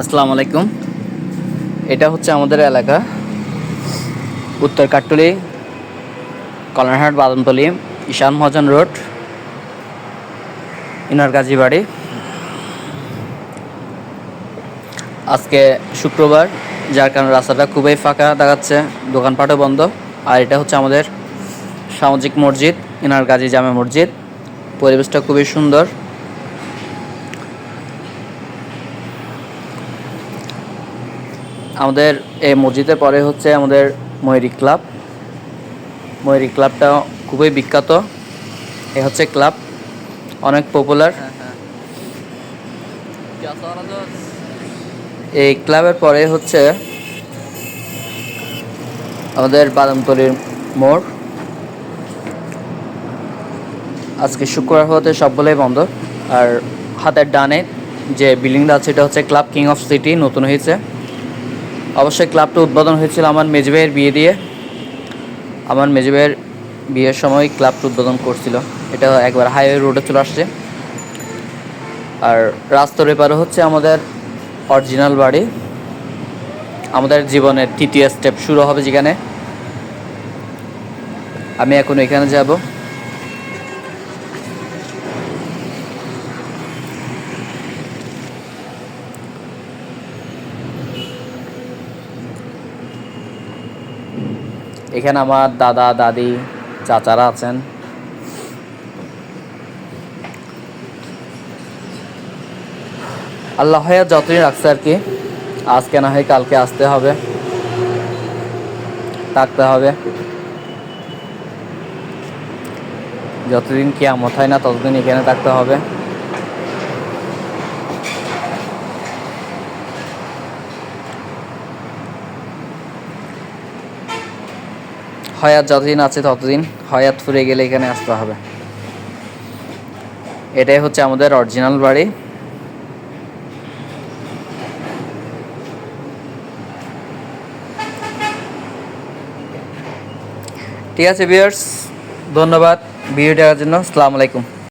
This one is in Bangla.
আসসালামু আলাইকুম। এটা হচ্ছে আমাদের এলাকা। উত্তর কাট্টলি কলনহাট বাদমতলি, ঈশান মহাজন রোড, ইনার গাজী বাড়ি আজকে শুক্রবার, যার কারণে রাস্তাটা খুবই ফাঁকা দেখাচ্ছে, দোকানপাটও বন্ধ। আর এটা হচ্ছে আমাদের সামাজিক মসজিদ, ইনার গাজী জামে মসজিদ। পরিবেশটা খুবই সুন্দর। আমাদের এই মসজিদের পরে হচ্ছে আমাদের ময়ূরী ক্লাব। ময়ূরী ক্লাবটা খুবই বিখ্যাত। এ হচ্ছে ক্লাব। অনেক পপুলার এই ক্লাবের পরে হচ্ছে আমাদের বাদামতলির মোড়। আজকে শুক্রবার হতে সবগুলোই বন্ধ। আর হাতের ডানে যে বিল্ডিংটা আছে এটা হচ্ছে ক্লাব কিং অফ সিটি নতুন হয়েছে। অবশ্যই ক্লাবটা উদ্বোধন হয়েছিল আমার মেজু ভাইয়ের বিয়ে দিয়ে। আমার মেজু ভাইয়ের বিয়ের সময় ক্লাবটা উদ্বোধন করছিল। এটা একবার হাইওয়ে রোডে চলে আসছে। আর রাস্তার এপারে হচ্ছে আমাদের অরিজিনাল বাড়ি। আমাদের জীবনের তৃতীয় স্টেপ শুরু হবে যেখানে। আমি এখন এখানে যাব। এখানে আমার দাদা, দাদি, চাচারা আছেন। আল্লাহ যতদিন রাখছে আর কি, আজকে না হয় কালকে আসতে হবে, থাকতে হবে। যতদিন কেয়ামত হয় না, ততদিন এখানে থাকতে হবে। হয়াত যতদিন আছে ততদিন হয়াত ফুরে গেলে এখানে আসতে হবে। এটাই হচ্ছে আমাদের অরিজিনাল বাড়ি। ঠিক আছে বিয়ার্স ধন্যবাদ ভিডিও দেখার জন্য। আসসালামু আলাইকুম।